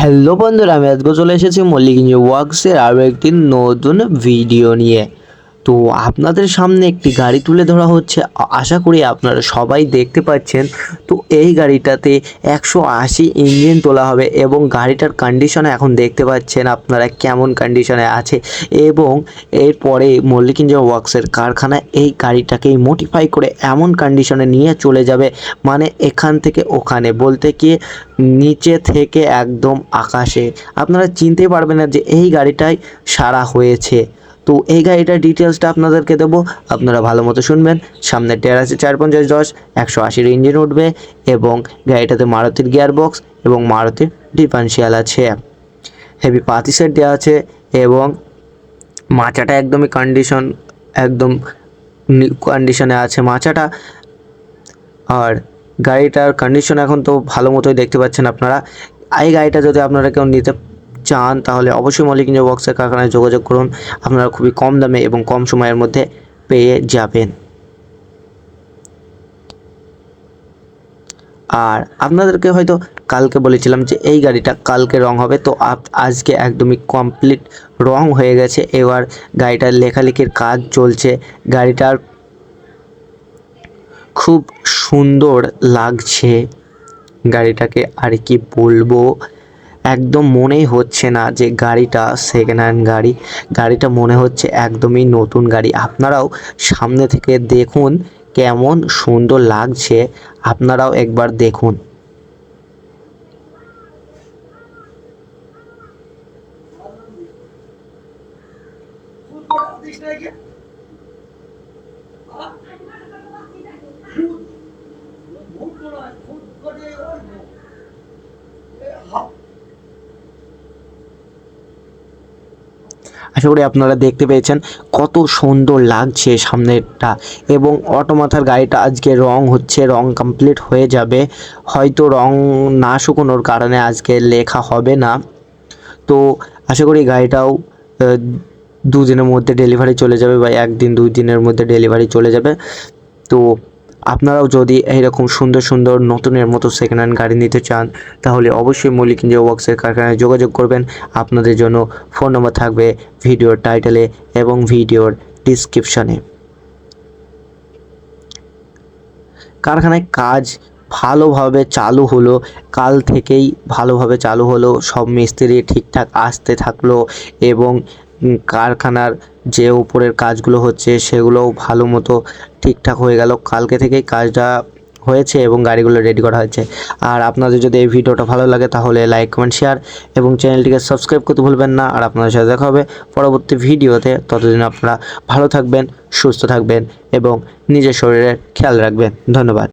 Hello বন্ধুরা আমি আজকে চলে এসেছি মল্লিক ওয়ার্কসের আরও একটি নতুন ভিডিও নিয়ে। তো আপনাদের সামনে একটি গাড়ি তুলে ধরা হচ্ছে। আশা করি আপনারা সবাই দেখতে পাচ্ছেন। তো এই গাড়িটাতে একশো আশি ইঞ্জিন তোলা হবে এবং গাড়িটার কন্ডিশনে এখন দেখতে পাচ্ছেন আপনারা কেমন কন্ডিশনে আছে। এবং এরপরে মল্লিক ইঞ্জিন ওয়ার্কসের কারখানায় এই গাড়িটাকেই মডিফাই করে এমন কন্ডিশনে নিয়ে চলে যাবে। মানে এখান থেকে ওখানে বলতে কি নিচে থেকে একদম আকাশে। আপনারা চিনতে পারবেন না যে এই গাড়িটাই সারা হয়েছে। তো এই গাড়িটার ডিটেলসটা আপনাদেরকে দেবো। আপনারা ভালো মতো শুনবেন। সামনে টায়ার আছে চার পঞ্চাশ দশ, একশো আশির ইঞ্জিন উঠবে এবং গাড়িটাতে মারুতির গিয়ার বক্স এবং মারুতির ডিফারেন্সিয়াল আছে। হেভি পাতি সেট দেওয়া আছে এবং মাচাটা একদমই কন্ডিশন একদম কন্ডিশনে আছে মাচাটা। আর গাড়িটার কন্ডিশন এখন তো ভালো মতোই দেখতে পাচ্ছেন আপনারা। এই গাড়িটা যদি আপনারা কেউ নিতে চান, তাহলে অবশ্যই মল্লিক ইঞ্জিন বক্সের কারখানায় যোগাযোগ করুন। আপনারা খুবই কম দামে এবং কম সময়ের মধ্যে পেয়ে যাবেন। আর আপনাদেরকে হয়তো কালকে বলেছিলাম যে এই গাড়িটা কালকে রং হবে, তো আজকে একদমই কমপ্লিট রং হয়ে গেছে। এবার গাড়িটার লেখালেখির কাজ চলছে। গাড়িটার খুব সুন্দর লাগছে। গাড়িটাকে আর কি বলব? একদম মনেই হচ্ছে না যে গাড়িটা সেকেন্ড হ্যান্ড গাড়ি গাড়িটা মনে হচ্ছে একদমই নতুন গাড়ি আপনারাও সামনে থেকে দেখুন কেমন সুন্দর লাগছে আপনারাও একবার দেখুন আশা করি আপনারা দেখতে পেয়েছেন কত সুন্দর লাগছে সামনেরটা এবং অটোমাথার গাড়িটা আজকে রং হচ্ছে, রং কমপ্লিট হয়ে যাবে। হয়তো রং না শুকোনোর কারণে আজকে লেখা হবে না। তো আশা করি গাড়িটাও দুদিনের মধ্যে ডেলিভারি চলে যাবে বা একদিন, দুই দিনের মধ্যে ডেলিভারি চলে যাবে। তো আপনারাও যদি এইরকম সুন্দর সুন্দর নতুনের মতো সেকেন্ড হ্যান্ড গাড়ি নিতে চান, তাহলে অবশ্যই মল্লিক ইন্ডিয়া ওয়ার্কসের কারখানায় যোগাযোগ করবেন। আপনাদের জন্য ফোন নম্বর থাকবে ভিডিওর টাইটেলে এবং ভিডিওর ডিসক্রিপশানে কারখানায় কাজ ভালোভাবে চালু হলো, কাল থেকেই ভালোভাবে চালু হলো, সব মিস্ত্রি ঠিকঠাক আসতে থাকল এবং কারখানার যে উপরের কাজগুলো হচ্ছে সেগুলোও ভালো মতো ঠিকঠাক হয়ে গেল। কালকে থেকেই কাজটা হয়েছে এবং গাড়িগুলো রেডি করা হয়েছে। আর আপনাদের যদি এই ভিডিওটা ভালো লাগে তাহলে লাইক কমেন্ট শেয়ার এবং চ্যানেলটিকে সাবস্ক্রাইব করতে ভুলবেন না। আর আপনাদের সাথে দেখা হবে পরবর্তী ভিডিওতে। ততদিন আপনারা ভালো থাকবেন, সুস্থ থাকবেন এবং নিজের শরীরের খেয়াল রাখবেন। ধন্যবাদ।